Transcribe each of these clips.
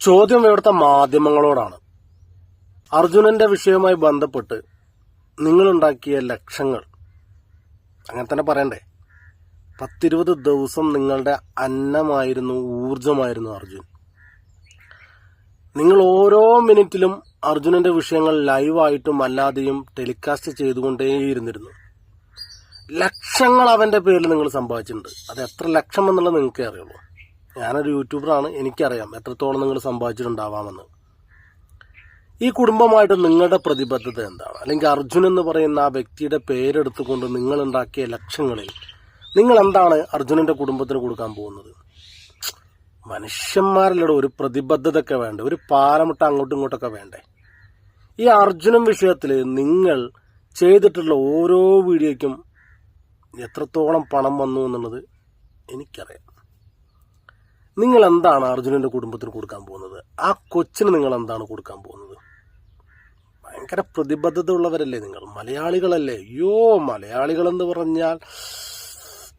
ചോദ്യം ഇവിടുത്തെ മാധ്യമങ്ങളോടാണ്. അർജുനന്റെ വിഷയവുമായി ബന്ധപ്പെട്ട് നിങ്ങളുണ്ടാക്കിയ ലക്ഷങ്ങൾ. അങ്ങനെ തന്നെ പറയണ്ടേ. പത്തിരുപത് ദിവസം നിങ്ങളുടെ അന്നമായിരുന്നു ഊർജമായിരുന്നു അർജുൻ. നിങ്ങൾ ഓരോ മിനിറ്റിലും അർജുനന്റെ വിഷയങ്ങൾ ലൈവായിട്ടും അല്ലാതെയും ടെലികാസ്റ്റ് ചെയ്തുകൊണ്ടേയിരുന്നിരുന്നു ലക്ഷങ്ങൾ അവന്റെ പേരിൽ നിങ്ങൾ സമ്പാദിച്ചിട്ടുണ്ട്. അത് എത്ര ലക്ഷം എന്നുള്ളത് നിങ്ങൾക്കേ അറിയുള്ളൂ. ഞാനൊരു യൂട്യൂബറാണ് എനിക്കറിയാം എത്രത്തോളം നിങ്ങൾ സമ്പാദിച്ചിട്ടുണ്ടാവാമെന്ന്. ഈ കുടുംബമായിട്ട് നിങ്ങളുടെ പ്രതിബദ്ധത എന്താണ്? അല്ലെങ്കിൽ അർജുൻ എന്ന് പറയുന്ന ആ വ്യക്തിയുടെ പേരെടുത്തുകൊണ്ട് നിങ്ങൾ ഉണ്ടാക്കിയ ലക്ഷങ്ങളിൽ നിങ്ങൾ എന്താണ് അർജുനന്റെ കുടുംബത്തിന് കൊടുക്കാൻ പോകുന്നത്? മനുഷ്യന്മാരിലൂടെ ഒരു പ്രതിബദ്ധത ഒക്കെ വേണ്ടേ? ഒരു പാലമിട്ട് അങ്ങോട്ടും ഇങ്ങോട്ടൊക്കെ വേണ്ടേ? ഈ അർജുനൻ വിഷയത്തിൽ നിങ്ങൾ ചെയ്തിട്ടുള്ള ഓരോ വീഡിയോയ്ക്കും എത്രത്തോളം പണം വന്നു എന്നുള്ളത് എനിക്കറിയാം. നിങ്ങൾ എന്താണ് അർജുനന്റെ കുടുംബത്തിന് കൊടുക്കാൻ പോകുന്നത്? ആ കൊച്ചിന് നിങ്ങൾ എന്താണ് കൊടുക്കാൻ പോകുന്നത്? ഭയങ്കര പ്രതിബദ്ധത ഉള്ളവരല്ലേ നിങ്ങൾ? മലയാളികളല്ലേ? അയ്യോ മലയാളികൾ എന്ന് പറഞ്ഞാൽ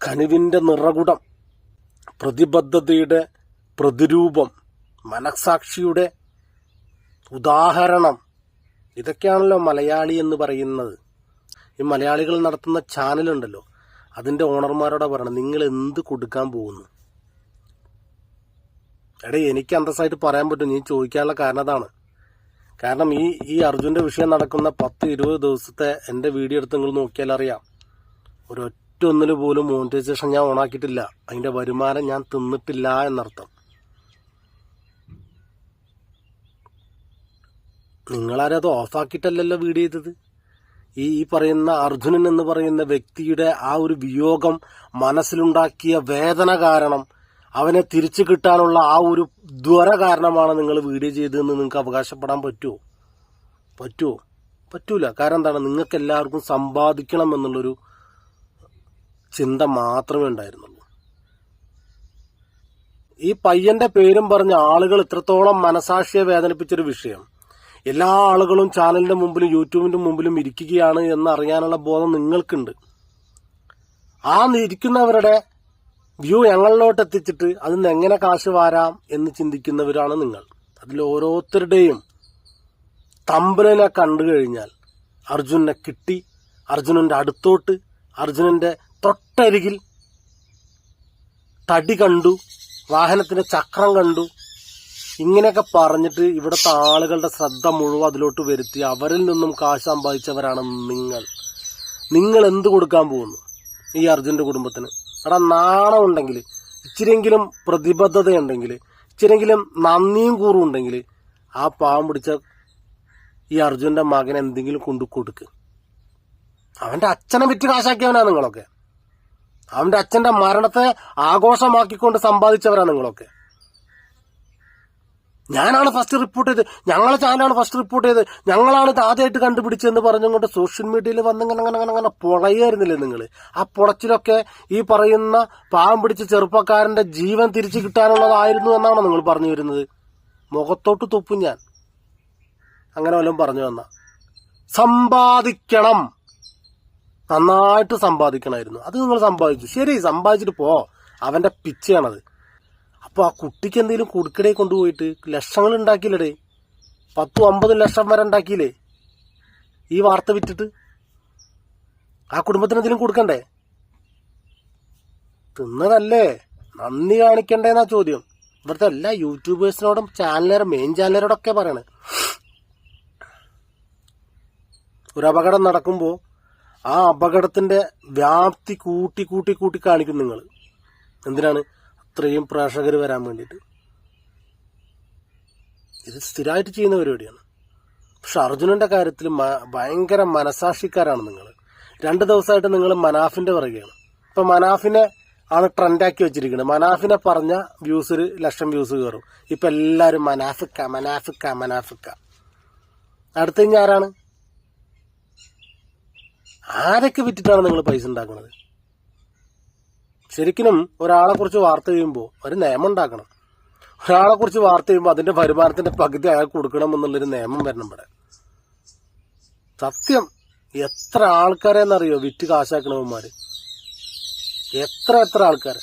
കനിവിന്റെ നിറകുടം പ്രതിബദ്ധതയുടെ പ്രതിരൂപം മനസാക്ഷിയുടെ ഉദാഹരണം. ഇതൊക്കെയാണല്ലോ മലയാളി എന്ന് പറയുന്നത്. ഈ മലയാളികൾ നടത്തുന്ന ചാനലുണ്ടല്ലോ. അതിന്റെ ഓണർമാരോടെ പറയണം നിങ്ങൾ എന്ത് കൊടുക്കാൻ പോകുന്നു? എടേ എനിക്ക് അന്തസ്സായിട്ട് പറയാൻ പറ്റും. നീ ചോദിക്കാനുള്ള കാരണം അതാണ്. കാരണം ഈ ഈ അർജുന്റെ വിഷയം നടക്കുന്ന പത്ത് ഇരുപത് ദിവസത്തെ എന്റെ വീഡിയോ എടുത്ത് നിങ്ങൾ നോക്കിയാൽ അറിയാം. ഒരൊറ്റ ഒന്നിന് പോലും മോണിറ്റൈസേഷൻ ഞാൻ ഓണാക്കിയിട്ടില്ല. അതിന്റെ വരുമാനം ഞാൻ തിന്നിട്ടില്ല എന്നർത്ഥം. നിങ്ങളാരും അത് ഓഫാക്കിയിട്ടല്ലല്ലോ വീഡിയോ ചെയ്തത്? ഈ ഈ പറയുന്ന അർജുനൻ എന്ന് പറയുന്ന വ്യക്തിയുടെ ആ ഒരു വിയോഗം മനസ്സിലുണ്ടാക്കിയ വേദന കാരണം അവനെ തിരിച്ചു കിട്ടാനുള്ള ആ ഒരു ദ്വര കാരണമാണ് നിങ്ങൾ വീഡിയോ ചെയ്തതെന്ന് നിങ്ങൾക്ക് അവകാശപ്പെടാൻ പറ്റുമോ? പറ്റുമോ? പറ്റൂല. കാരണം എന്താണ്? നിങ്ങൾക്ക് എല്ലാവർക്കും സമ്പാദിക്കണം എന്നുള്ളൊരു ചിന്ത മാത്രമേ ഉണ്ടായിരുന്നുള്ളൂ. ഈ പയ്യന്റെ പേരും പറഞ്ഞ ആളുകൾ ഇത്രത്തോളം മനസാക്ഷിയെ വേദനിപ്പിച്ചൊരു വിഷയം. എല്ലാ ആളുകളും ചാനലിന്റെ മുമ്പിലും യൂട്യൂബിന്റെ മുമ്പിലും ഇരിക്കുകയാണ് എന്ന് അറിയാനുള്ള ബോധം നിങ്ങൾക്കുണ്ട്. ആ ഇരിക്കുന്നവരുടെ വ്യൂ ഞങ്ങളിലോട്ട് എത്തിച്ചിട്ട് അതിന്ന് എങ്ങനെ കാശ് വാരാം എന്ന് ചിന്തിക്കുന്നവരാണ് നിങ്ങൾ. അതിൽ ഓരോരുത്തരുടെയും തമ്പലിനെ കണ്ടു കഴിഞ്ഞാൽ അർജുനെ കിട്ടി അർജുനന്റെ അടുത്തോട്ട് അർജുനന്റെ തൊട്ടരികിൽ തടി കണ്ടു വാഹനത്തിന്റെ ചക്രം കണ്ടു. ഇങ്ങനെയൊക്കെ പറഞ്ഞിട്ട് ഇവിടുത്തെ ആളുകളുടെ ശ്രദ്ധ മുഴുവൻ അതിലോട്ട് വരുത്തി അവരിൽ നിന്നും കാശ് സമ്പാദിച്ചവരാണ് നിങ്ങൾ. നിങ്ങൾ എന്ത് കൊടുക്കാൻ പോകുന്നു ഈ അർജുന്റെ കുടുംബത്തിന്? എടാ നാണം ഉണ്ടെങ്കിൽ ഇച്ചിരിയെങ്കിലും പ്രതിബദ്ധതയുണ്ടെങ്കിൽ ഇച്ചിരിയെങ്കിലും നന്ദിയും കൂറും ഉണ്ടെങ്കിൽ ആ പാവം പിടിച്ച ഈ അർജുന്റെ മകൻ എന്തെങ്കിലും കൊണ്ടു കൊടുക്ക്. അവന്റെ അച്ഛനെ വിറ്റ് കാശാക്കിയവനാണ് നിങ്ങളൊക്കെ. അവന്റെ അച്ഛന്റെ മരണത്തെ ആഘോഷമാക്കിക്കൊണ്ട് സമ്പാദിച്ചവരാണ് നിങ്ങളൊക്കെ. ഞാനാണ് ഫസ്റ്റ് റിപ്പോർട്ട് ചെയ്ത് ഞങ്ങളെ ചാനലാണ് ഫസ്റ്റ് റിപ്പോർട്ട് ചെയ്ത് ഞങ്ങളാണ് ഇത് ആദ്യമായിട്ട് കണ്ടുപിടിച്ചതെന്ന് പറഞ്ഞുകൊണ്ട് സോഷ്യൽ മീഡിയയിൽ വന്നിങ്ങനെ അങ്ങനെ അങ്ങനെ പൊളയായിരുന്നില്ലേ നിങ്ങൾ ആ പൊളച്ചിലൊക്കെ ഈ പറയുന്ന പാവം പിടിച്ച ചെറുപ്പക്കാരന്റെ ജീവൻ തിരിച്ചു കിട്ടാനുള്ളതായിരുന്നു എന്നാണ് നിങ്ങൾ പറഞ്ഞു വരുന്നത്? മുഖത്തോട്ട് തുപ്പും ഞാൻ. അങ്ങനെ വല്ലതും പറഞ്ഞു വന്ന സമ്പാദിക്കണം. നന്നായിട്ട് സമ്പാദിക്കണമായിരുന്നു. അത് നിങ്ങൾ സമ്പാദിച്ചു. ശരി സമ്പാദിച്ചിട്ട് പോ. അവന്റെ പിച്ചയാണത്. അപ്പൊ ആ കുട്ടിക്ക് എന്തെങ്കിലും കൊടുക്കടേ കൊണ്ടുപോയിട്ട് ലക്ഷങ്ങൾ ഉണ്ടാക്കിയില്ലടേ. പത്തും അമ്പതും ലക്ഷം വരെ ഉണ്ടാക്കിയില്ലേ? ഈ വാർത്ത വിറ്റിട്ട് ആ കുടുംബത്തിന് എന്തെങ്കിലും കൊടുക്കണ്ടേ? തിന്നതല്ലേ? നന്ദി കാണിക്കണ്ടേന്നാ ചോദ്യം. ഇവിടുത്തെ എല്ലാ യൂട്യൂബേഴ്സിനോടും ചാനലുകാരും മെയിൻ ചാനലുകാരോടൊക്കെ പറയണേ. ഒരു അപകടം നടക്കുമ്പോൾ ആ അപകടത്തിന്റെ വ്യാപ്തി കൂട്ടി കൂട്ടി കൂട്ടി കാണിക്കും നിങ്ങൾ എന്തിനാണ്? അത്രയും പ്രേക്ഷകർ വരാൻ വേണ്ടിയിട്ട്. ഇത് സ്ഥിരമായിട്ട് ചെയ്യുന്ന പരിപാടിയാണ്. പക്ഷെ അർജുനന്റെ കാര്യത്തിൽ ഭയങ്കര മനസാക്ഷിക്കാരാണ് നിങ്ങൾ രണ്ട് ദിവസമായിട്ട് നിങ്ങൾ മനാഫിന്റെ പിറകെയാണ് ഇപ്പൊ മനാഫിനെ ആണ് ട്രെൻഡാക്കി വെച്ചിരിക്കുന്നത് മനാഫിനെ പറഞ്ഞ വ്യൂസ് ഒരു ലക്ഷം വ്യൂസ് കയറും. ഇപ്പൊ എല്ലാവരും മനാഫിക്ക മനാഫിക്ക മനാഫിക്ക. അടുത്ത കഴിഞ്ഞ ആരൊക്കെ വിറ്റിട്ടാണ് നിങ്ങൾ പൈസ ഉണ്ടാക്കുന്നത് ശരിക്കും ഒരാളെ കുറിച്ച് വാർത്ത ചെയ്യുമ്പോൾ ഒരു നിയമം ഉണ്ടാക്കണം. ഒരാളെ കുറിച്ച് വാർത്ത ചെയ്യുമ്പോൾ അതിന്റെ വരുമാനത്തിന്റെ പകുതി അയാൾക്ക് കൊടുക്കണം എന്നുള്ളൊരു നിയമം വരണം ഇവിടെ. സത്യം എത്ര ആൾക്കാരെ എന്നറിയോ വിറ്റ് കാശാക്കണവന്മാര്? എത്ര എത്ര ആൾക്കാരെ?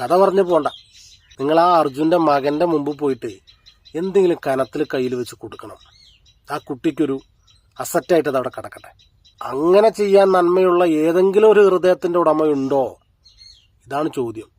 കഥ പറഞ്ഞു പോണ്ട. നിങ്ങൾ ആ അർജുന്റെ മകന്റെ മുമ്പ് പോയിട്ട് എന്തെങ്കിലും കനത്തിൽ കയ്യിൽ വെച്ച് കൊടുക്കണം. ആ കുട്ടിക്കൊരു അസറ്റായിട്ട് അത് അവിടെ കിടക്കട്ടെ. അങ്ങനെ ചെയ്യാൻ നന്മയുള്ള ഏതെങ്കിലും ഒരു ഹൃദയത്തിന്റെ ഉടമയുണ്ടോ? ഇതാണ് ചോദ്യം.